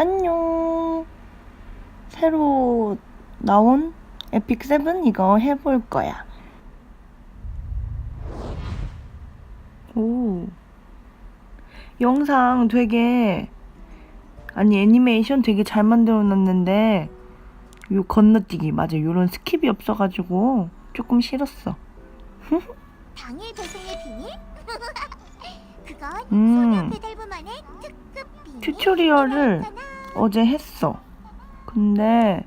안녕. 새로 나온 에픽 세븐 이거 해볼 거야. 오. 영상 되게 아니 애니메이션 되게 잘 만들어 놨는데 요 건너뛰기 맞아 요런 스킵이 없어가지고 조금 싫었어. 당일 배송의 비밀? 그건 음. 소녀 배달부만의 특급 비밀. 튜토리얼을 어제 했어. 근데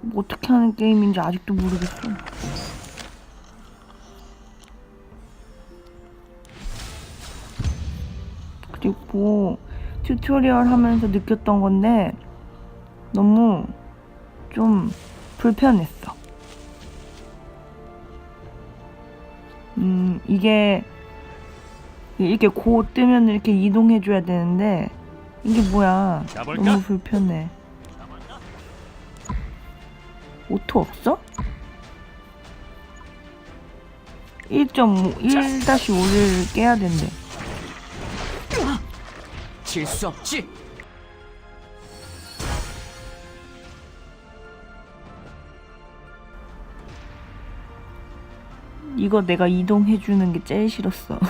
뭐 어떻게 하는 게임인지 아직도 모르겠어. 그리고 튜토리얼 하면서 느꼈던 건데 너무 좀 불편했어. 음, 이게 이렇게 고 뜨면 이렇게 이동해줘야 되는데 이게 뭐야? 너무 불편해. 오토 없어? 1.5, 1-5를 깨야 된대. 질 수 없지. 이거 내가 이동해주는 게 제일 싫었어.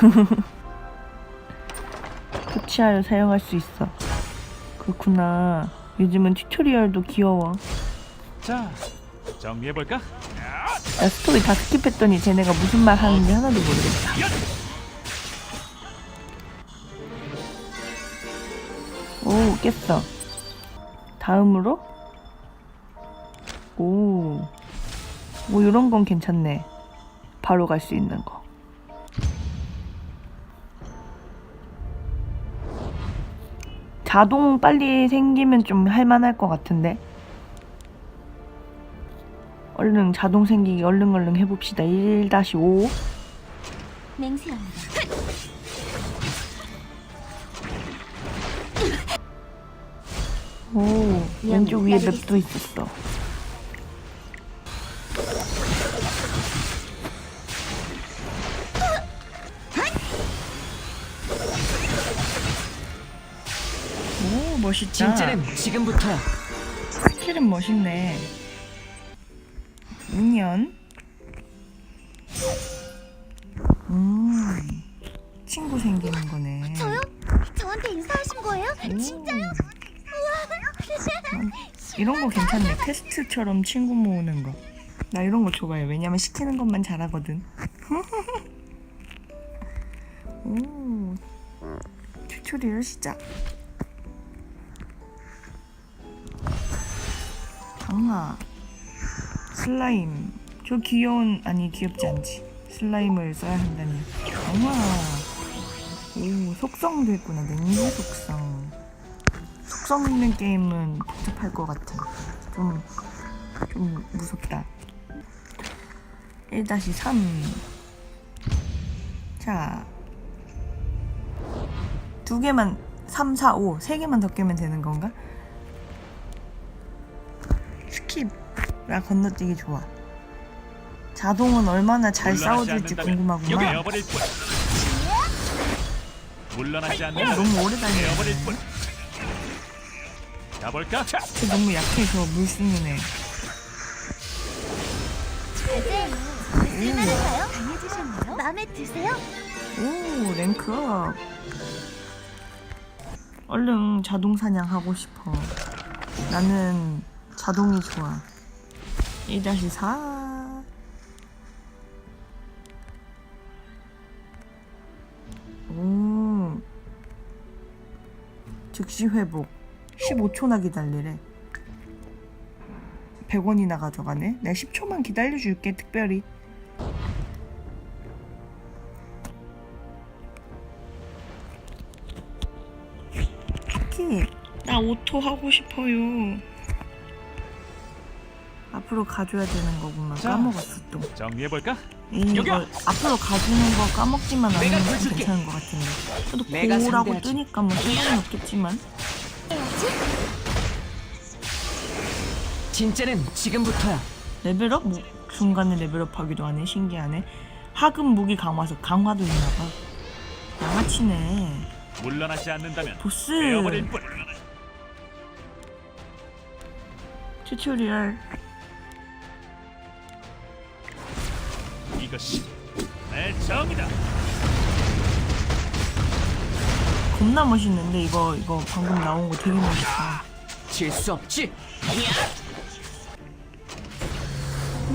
터치하여 사용할 수 있어. 그렇구나. 요즘은 튜토리얼도 귀여워. 자, 정리해 볼까? 나 스토리 다 스킵했더니 쟤네가 무슨 말 하는지 하나도 모르겠다. 오, 깼어. 다음으로? 오. 뭐, 이런 건 괜찮네. 바로 갈 수 있는 거. 자동 빨리 생기면 좀 할만할 것 같은데. 얼른 자동 생기기 얼른 얼른 해봅시다. 1-5. 맹세합니다. 오, 왼쪽 위에 맵도 있었어. 멋있다. 진짜는 지금부터야. 스킬은 멋있네. 인연. 음, 친구 생기는 거네. 저요? 저한테 인사하신 거예요? 오. 진짜요? 우와. 이런 거 괜찮네. 테스트처럼 친구 모으는 거. 나 이런 거 좋아해. 왜냐면 시키는 것만 잘하거든. 오, 튜토리얼 시작. 강화, 슬라임. 저 귀여운 아니 귀엽지 않지. 슬라임을 써야 한다니. 강화. 오, 속성도 있구나. 냉기 속성. 속성 있는 게임은 복잡할 것 같아. 좀, 좀 무섭다. 1-3. 자. 두 개만, 3, 4, 5. 세 개만 더 깨면 되는 건가? 스킵.라 건너뛰기 좋아. 자동은 얼마나 잘 싸워줄지 궁금하구만. 물러나지 않는다면 너무 오래 뿐. 가볼까? 너무 약해서 물 쓰는 애. 쓸만한가요? 당해주셨나요? 마음에 드세요? 오 랭크업 얼른 자동 사냥 하고 싶어 나는 자동이 좋아. 1-4 오. 즉시 회복. 15초나 기다리래. 100원이나 가져가네? 내가 10초만 기다려줄게 특별히. 키. 나 오토 하고 싶어요. 앞으로 가줘야 되는 거구만. 자. 까먹었어 또. 정리해 볼까? 이 여기야. 걸 앞으로 가주는 거 까먹지만 내가 않으면 해줄게. 괜찮은 것 같은데. 그래도 내가 고라고 상대하지. 뜨니까 뭐 상관은 없겠지만. 진짜는 지금부터야. 레벨업? 뭐 중간에 레벨업 하기도 하네. 신기하네. 하급 무기 강화석 강화도 있나봐. 양아치네. 물러나지 않는다면 보스. 에어버릴 뿐. 튜토리얼 이것이 내 정이다. 겁나 멋있는데 이거 이거 방금 나온 거 되게 멋있다 질 수 없지.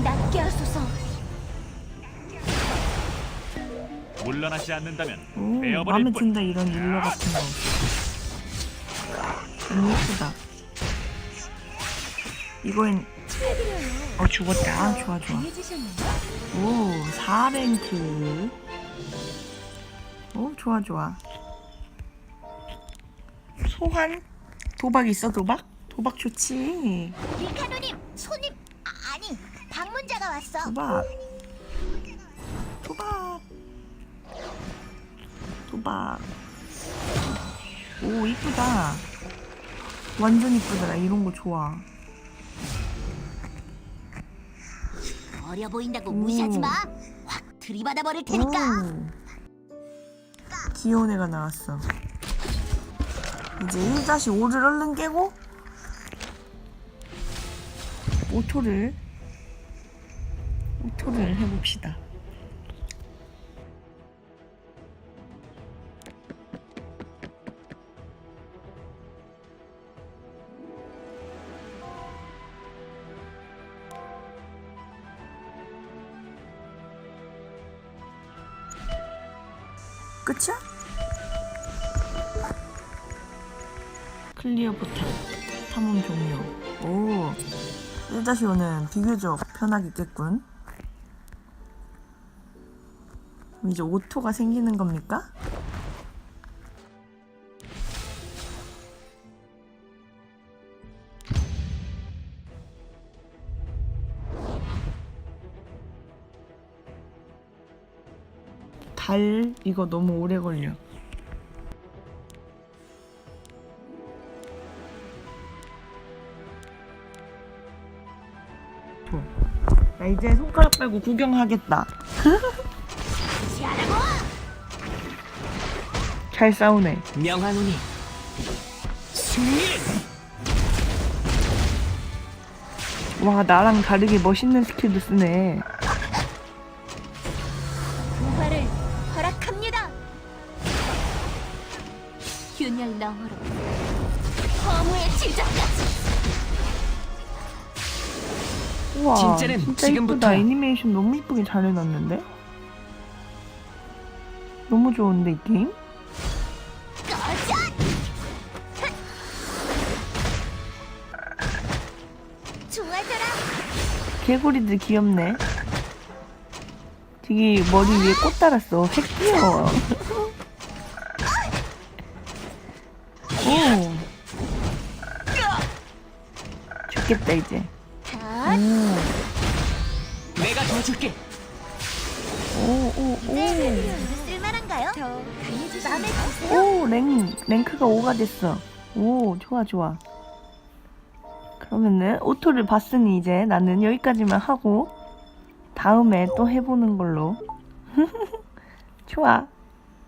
낫게 하소서. 물러나지 않는다면 오 마음에 베어버릴 뿐. 든다 이런 릴러 같은 거 너무 예쁘다 이거엔 어 죽었다. 좋아 좋아. 오 4랭크. 오 좋아 좋아. 소환? 도박 있어 도박? 도박 좋지. 리카노님 손님 아, 아니 방문자가 왔어. 도박. 도박. 도박. 오 이쁘다. 완전 이쁘다 나 이런 거 좋아 어려 보인다고 오. 무시하지 마. 확 들이받아 버릴 테니까. 오. 귀여운 애가 나왔어 이제 1-5를 얼른 깨고 오토를 오토를 해봅시다 끝이야? 클리어 포탈 탐험 종료 오 1-5는 비교적 편하겠군 이제 오토가 생기는 겁니까? 달 이거 너무 오래 걸려 도. 나 이제 손가락 빼고 구경하겠다. 잘 싸우네. 명하노니 승리를 와 나랑 다르게 멋있는 스킬도 쓰네. 균열 너머로 허무의 지점까지. 우와 진짜는 진짜. 이쁘다. 애니메이션 너무 이쁘게 잘 해놨는데? 너무 좋은데 이 게임? 꺼져! 좋아져라. 개구리들 귀엽네. 되게 머리 위에 꽃 달았어. 색 귀여워. 오. 죽겠다 이제. 다 오. 내가 더 줄게. 오, 오, 오. 네, 쓸만한가요? 더 강해지시 마음에 드세요? 오, 랭, 랭크가 5가 됐어. 오, 좋아, 좋아. 그러면은, 오토를 봤으니 이제 나는 여기까지만 하고, 다음에 또 해보는 걸로. 좋아.